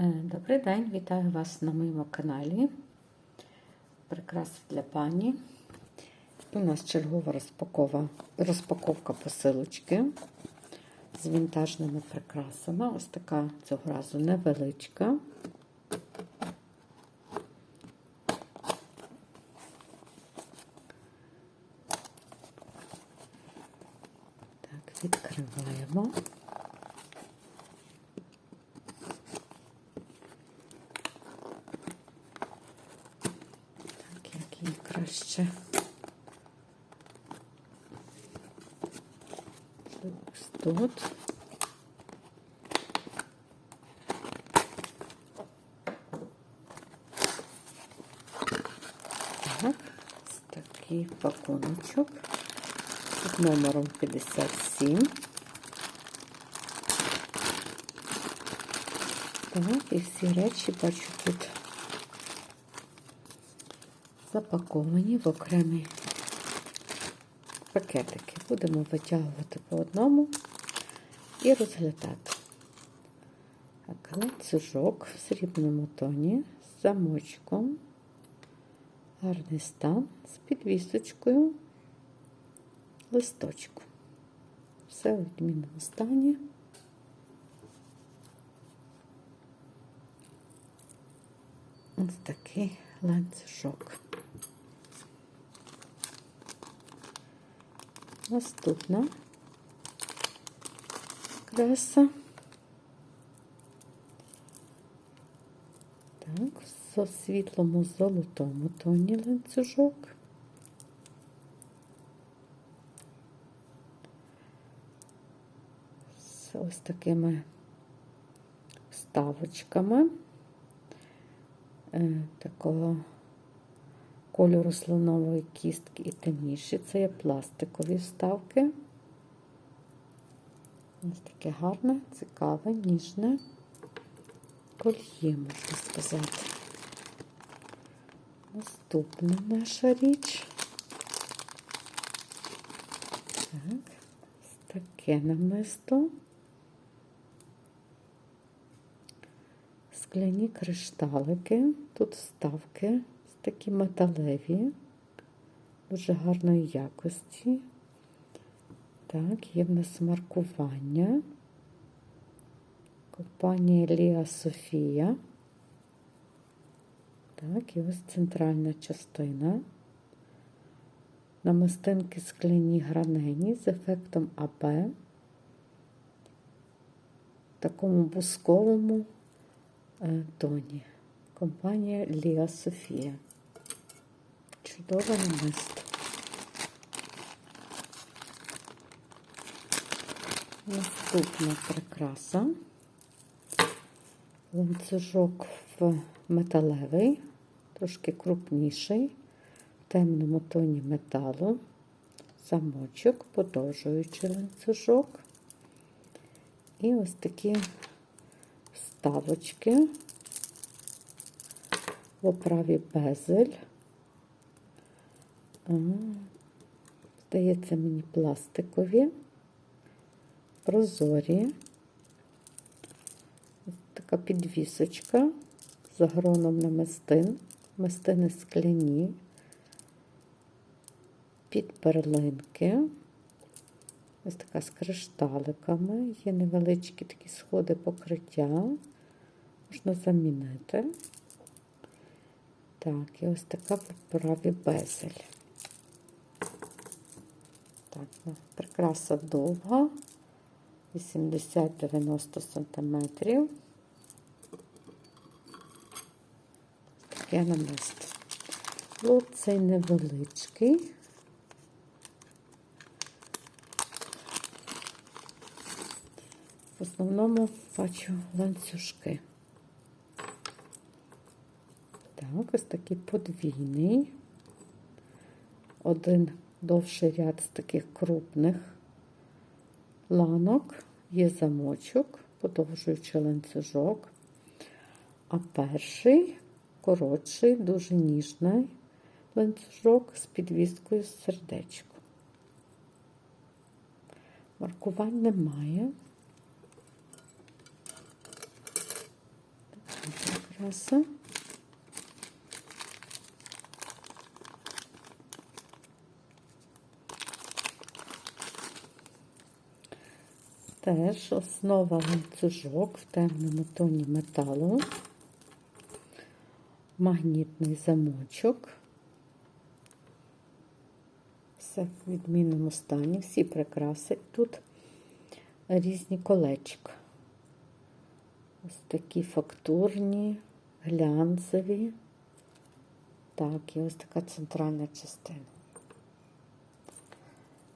Е, Добрий день, вітаю вас на моєму каналі. Прикраси для пані. У нас чергова розпакова, розпаковка посилочки з вінтажними прикрасами. Ось така цього разу невеличка. Так, відкриваємо. краще. Ось тут. Так, ось такий пакуночок під номером 57. Так, і всі речі бачу тут Запаковані в окремі пакетики. Будемо витягувати по одному і розглядати. Ланцюжок в срібному тоні з замочком. Гарний стан з підвісочкою, листочку. Все в відмінному стані. Ось такий ланцюжок. Наступна краса. Так, в світлому золотому тоні ланцюжок. З ось такими вставочками е, такого кольору слонової кістки і темніші. Це є пластикові вставки. Ось таке гарне, цікаве, ніжне кольє, можна сказати. Наступна наша річ. Так, ось таке намисто. Скляні кришталики, тут вставки такі металеві, дуже гарної якості. Так, є в нас маркування. Компанія Ліа Софія. Так, і ось центральна частина. Намистинки скляні гранені з ефектом АБ. В такому бусковому е, тоні. Компанія Ліа Софія. Чудове намисто. Наступна прикраса. Ланцюжок в металевий, трошки крупніший, в темному тоні металу, замочок, подовжуючий ланцюжок. І ось такі вставочки в оправі безель. Здається, мені пластикові, прозорі. Ось така підвісочка з гроном намистин, мистини скляні, під перлинки. Ось така з кришталиками, є невеличкі такі сходи покриття, можна замінити. Так, і ось така в оправі безель. Так, прикраса довга, 80-90 см. Таке намисто. Лот цей невеличкий. В основному бачу ланцюжки. Так, ось такий подвійний. Один довший ряд з таких крупних ланок, є замочок, подовжуючи ланцюжок, а перший коротший, дуже ніжний ланцюжок з підвіскою з сердечком. Маркувань немає. прикраса. Теж основа ланцюжок в темному тоні металу, магнітний замочок. Все в відмінному стані, всі прикраси. Тут різні колечка. Ось такі фактурні, глянцеві. Так, і ось така центральна частина.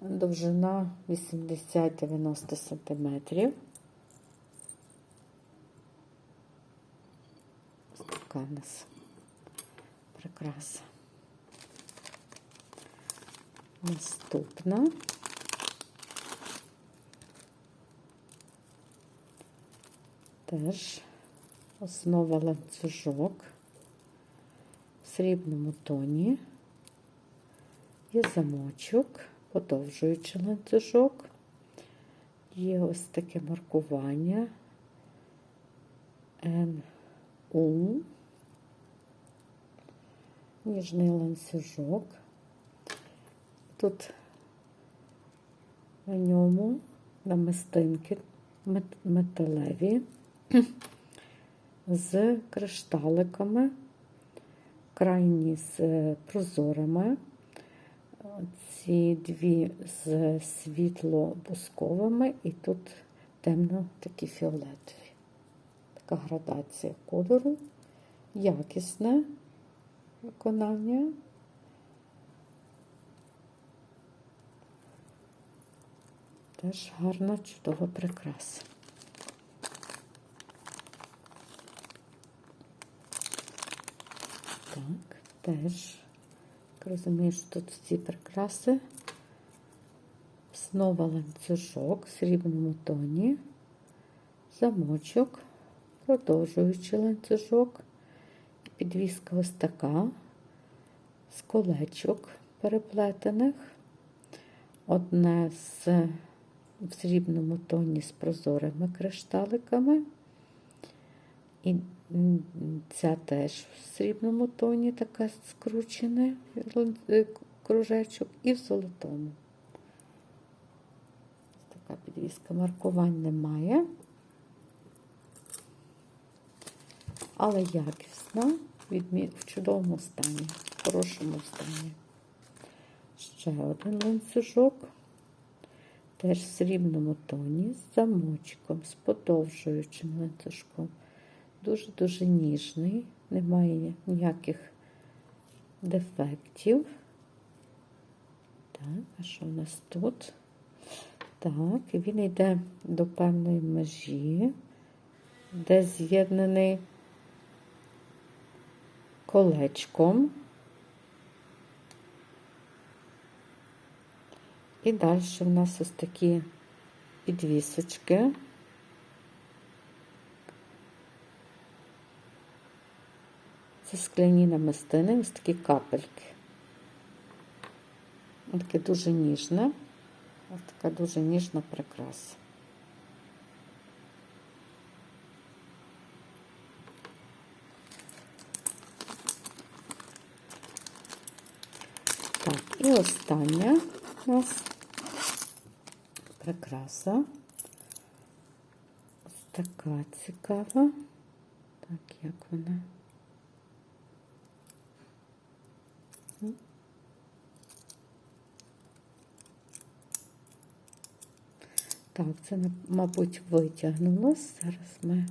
Довжина 80-90 см. Така у нас прикраса. Наступна. Теж основа ланцюжок в срібному тоні. Є замочок, подовжуючи ланцюжок. Є ось таке маркування. НУ, ніжний ланцюжок. Тут на ньому намистинки металеві. З кришталиками, крайні з прозорими, ці дві з світло-бусковими і тут темно такі фіолетові. Така градація кольору, якісне виконання. Теж гарна, чудова прикраса. Так, теж, як розумієш, тут ці прикраси. Снова ланцюжок в срібному тоні, замочок, продовжуючи ланцюжок, підвіска ось така, з колечок переплетених, одне з в срібному тоні з прозорими кришталиками. І ця теж в срібному тоні така скручена е, кружечок, і в золотому. Така підвіска маркувань немає, але якісна, в чудовому стані, в хорошому стані. Ще один ланцюжок. Теж в срібному тоні з замочком, з подовжуючим ланцюжком. Дуже-дуже ніжний, немає ніяких дефектів. Так, а що в нас тут? Так, він йде до певної межі, де з'єднаний колечком. І далі в нас ось такі підвісочки. Це скляні намистини, ось такі капельки. Ось таке дуже ніжне, ось така дуже ніжна прикраса. Так, і остання у нас прикраса. Ось така цікава. Так, як вона? Так, це, мабуть, витягнулось. Зараз ми.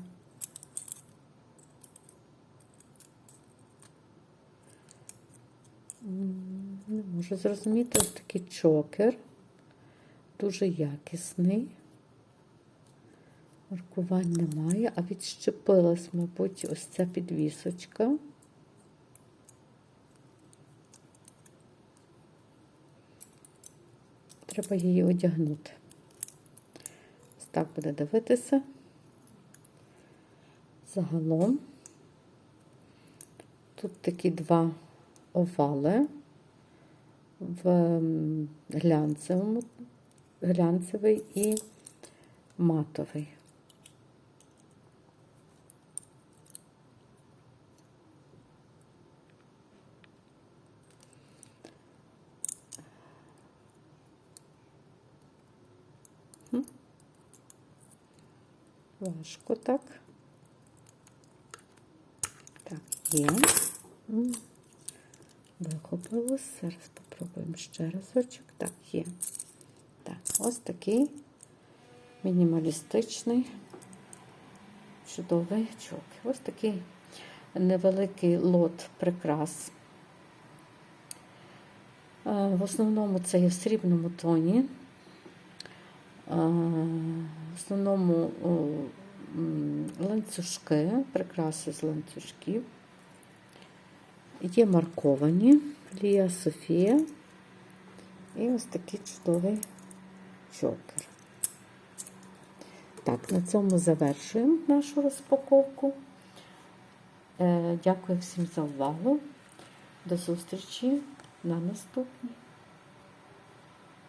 Не можу зрозуміти ось такий чокер, дуже якісний. Маркувань немає, а відщепилась, мабуть, ось ця підвісочка. Треба її одягнути. Ось так буде дивитися. Загалом тут такі два овали в глянцевому, глянцевий і матовий. Важко так. Так, є. Вихопилось. Зараз попробуємо ще разочок. Так, є. Так, ось такий мінімалістичний, чудовий чок. Ось такий невеликий лот прикрас. Е, В основному це є в срібному тоні. Е, В основному ланцюжки, прикраси з ланцюжків. Є марковані Лія Софія. І ось такий чудовий чокер. Так, на цьому завершуємо нашу розпаковку. Е, Дякую всім за увагу. До зустрічі на наступній.